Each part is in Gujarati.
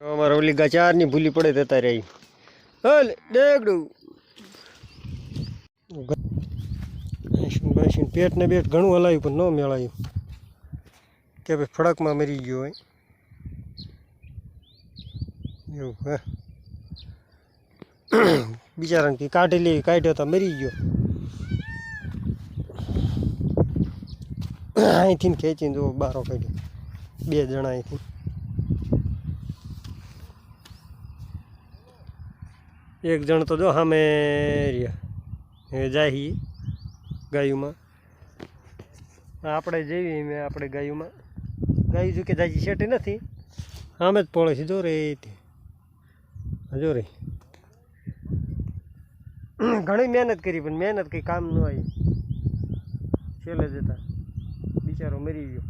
અમારે ઓલી ગચારની ભૂલી પડે તો રહી હલ ડેગડું બેસીને બેસીને પેટ ને બેટ ઘણું હલાયું, પણ ન મેળાયું. કે ભાઈ ફડકમાં મરી ગયો હોય. એવું હે. બિચારાને કાઢી લેવી કાઢ્યો તો મરી ગયો. અહીંથી ખેંચીને જો બારો કાઢ્યો. બે જણા અહીંથી એક જણ તો જો સામે રહ્યા. જાય હી ગાયુંમાં. આપણે જેવી મેં આપણે ગાયુંમાં. ગાયું જો કે જાજી શેટી નથી? સામે જ પડે છે, જો રે જો રે. ઘણી મહેનત કરી, પણ મહેનત કંઈ કામ ન આવી છેલ્લે જતા બિચારો મરી ગયો.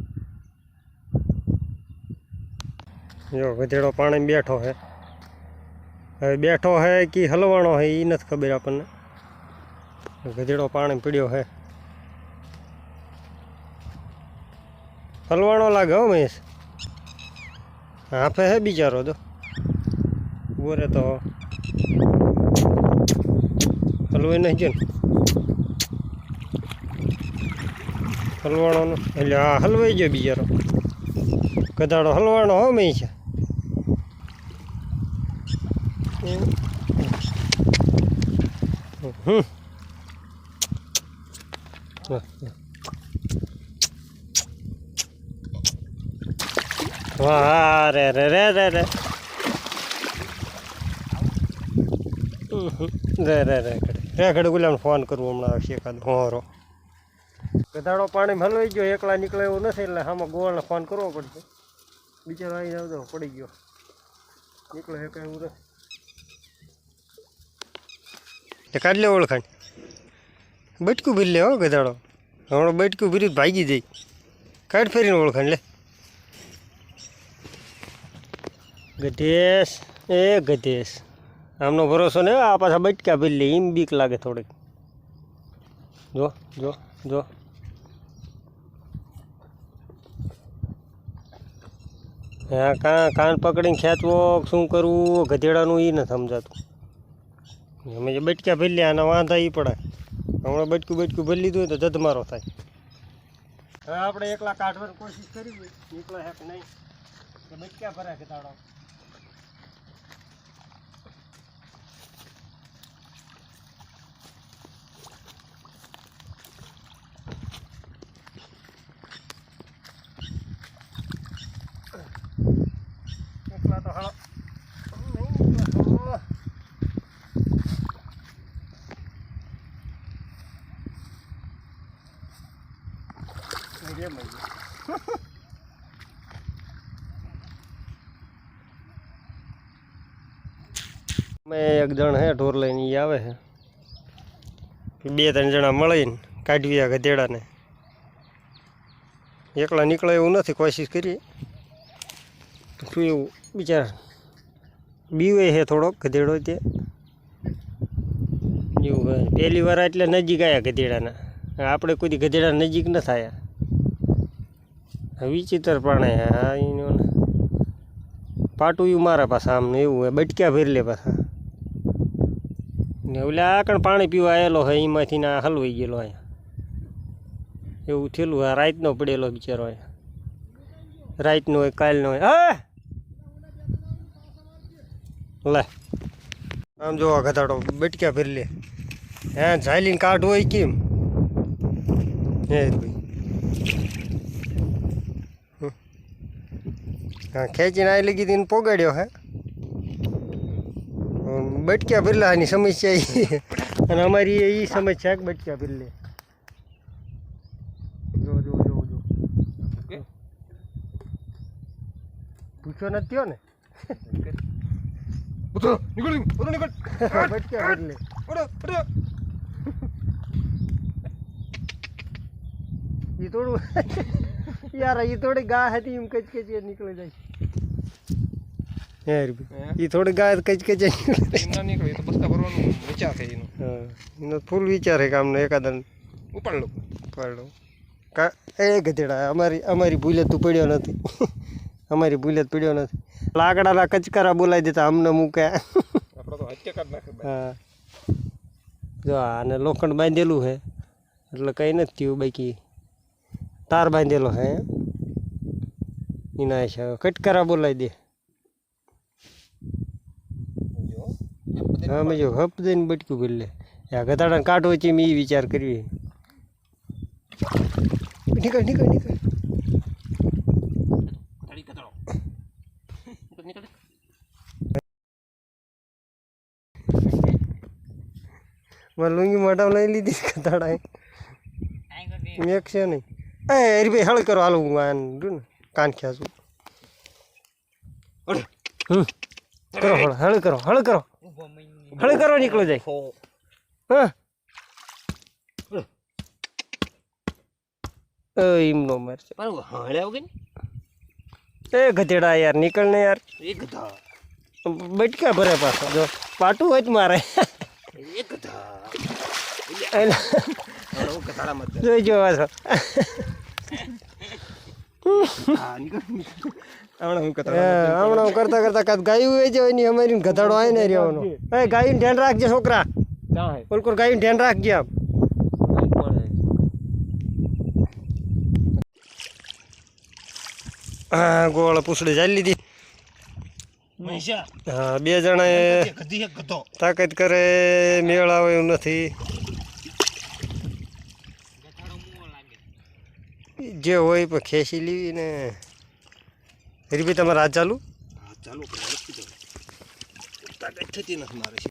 જો, ગધેડો પાણી બેઠો હે બેઠો હે કે હલવાણો હે એ નથી ખબર આપણને. ગધેડો પાણી પીડ્યો હે. હલવાણો લાગે હો મહેશ. હાફે હે બિચારો તો. બોરે તો હલવાઈ નહીં છે ને. હલવાણો એટલે હા હલવાઈ ગયો બિચારો. ગધાડો હલવાણો હો મેં છે હમ વાહ રે રે રે રે રે રે રે રે રે ઘડે ગુલામ ફોન કરવું હમણાં આવશે એકાદ હોરો ગધાડો પાણી હલવાઈ ગયો એકલા નીકળે એવું નથી એટલે આમાં ગોવાળને ફોન કરવો પડશે બિચારો આવી જાવ પડી ગયો નીકળે એક એવું નથી તે કાઢ લે ઓળખાણ. બટકું ભરી લે હો ગધાડો. હમણાં બટકું ભરી ભાગી જાય. કાઢ ફેરીને ઓળખાણ લે. ગધેશ, એ ગધેશ. આમનો ભરોસો ને આ પાછા બટકા ભરી લે, એમ બીક લાગે થોડીક. જો જો જો. હા કાન કાન પકડીને ખેંચવો શું કરવું, ગધેડાનું એ નથી સમજાતું. અમે જે બટક્યા ભરી આના વાંધા એ પડે હમણાં બટકું બટકું ભરી લીધું હોય તો જધમારો થાય. હવે આપણે એકલા કાઢવાની કોશિશ કરી હે નહીં? બટક્યા બટકા કે તાળો એકલા તો હાલો નહીં નીકળતો. રેમ આવી. મેં એક જણ હે, ઢોર લઈને એ આવે છે બે ત્રણ જણા મળીને કાઢવી આ ગધેડાને. એકલા નીકળે એવું નથી, કોશિશ કરીએ. શું એવું, બિચારા બીવે છે થોડોક ગધેડો તે. એવું હોય પહેલી વાર એટલે નજીક આવ્યા ગધેડાના. આપણે કોઈ ગધેડા નજીક ન થયા. વિચિત્ર પ્રાણે હા એનો પાટું મારા પાસે આમને એવું હોય બટક્યા ભરી લે પાછા. ને ઓલા આકણ પાણી પીવા આવેલો હોય એમાંથી ના હલવાઈ ગયેલો અહીંયા એવું થયેલું આ રાતનો પડેલો બિચારો અહીંયા રાતનો હોય કાલનો હોય હા! લે. આમ જો આ ગધાડો બટક્યા ભરી લે. હે, ઝાલીને કાઢ હોય કેમ? હે ભાઈ. હા ખેંચીને આવી લગી તેને પોગાડ્યો હે. બટક્યા ભરલાની સમસ્યા અને અમારી એ સમસ્યા કે બટક્યા ભરલે. જો જો જો જો. પૂછ્યો નથી થયો ને? ઉતરો નીકળ ઉતરો નીકળ. બટક્યા ભરી લે ઉતરો ઉતરો એ થોડું યાર એ થોડી ગા હતી એમ કચકચી કચ નીકળી જાય. એ થોડી ગાય કચ કચ નીકળે. તો બસતા ભરવાનું વિચાર છે એનો. હા. એનો ફૂલ વિચાર છે કામનો એકાદન ઉપાડ લો. કા એ ગધેડા અમારી અમારી ભૂલે તું પડ્યો નથી. અમારી ભૂલ પડ્યો પીડ્યો નથી. લાકડાના કચકારા બોલાવી દેતા અમને મૂકે તો હત્યા કાઢ હા. જો આને લોખંડ બાંધેલું છે એટલે કંઈ નથી થયું બાકી. તાર બાંધેલો હે. એના છે કટકારા બોલાવી દે. હા મેં જો હપ દઈને બટકું ભરી લે. આ ગધાડાને કાઢો છે મેં એ વિચાર કરવી નીકળ નીકળ નીકળ. મારે લુંગી મોઢા લઈ લીધી કતાડા મેક છે નહીં. એ હરીભાઈ હળ કરો, હાલો, હું આને ને, કાન હમ. કરો, હળ હળ કરો હળ કરો. હળ કરો નીકળો જાય હા એમ નો મારશે મારું હાળ્યા વગર એ ગધેડા યાર નીકળ ને યાર એક ગધા બટકા ભરે પાછો જો પાટું હોય જ મારે એક ગધા એટલે હવે હું ગધાડામાં જ જોઈ જો પાછો હા, નીકળ, નીકળ. હમણાં કરતા કરતા કાંઈક ગાયું હોય છે અમારી ગધાડો આવી ને રહેવાનો એ ગાયું ધ્યાન રાખજે છોકરા? બિલકુલ ગાયું ધ્યાન રાખજે આમ હા ગોળ પૂછડી ચાલી લીધી હા બે જણા તાકાત કરે મેળ આવે એવું નથી. જે હોય પણ ખેંચી લેવી ને. હરીભાઈ તમારે હાથ ચાલુ? હાથ ચાલો. તાકાત મારે.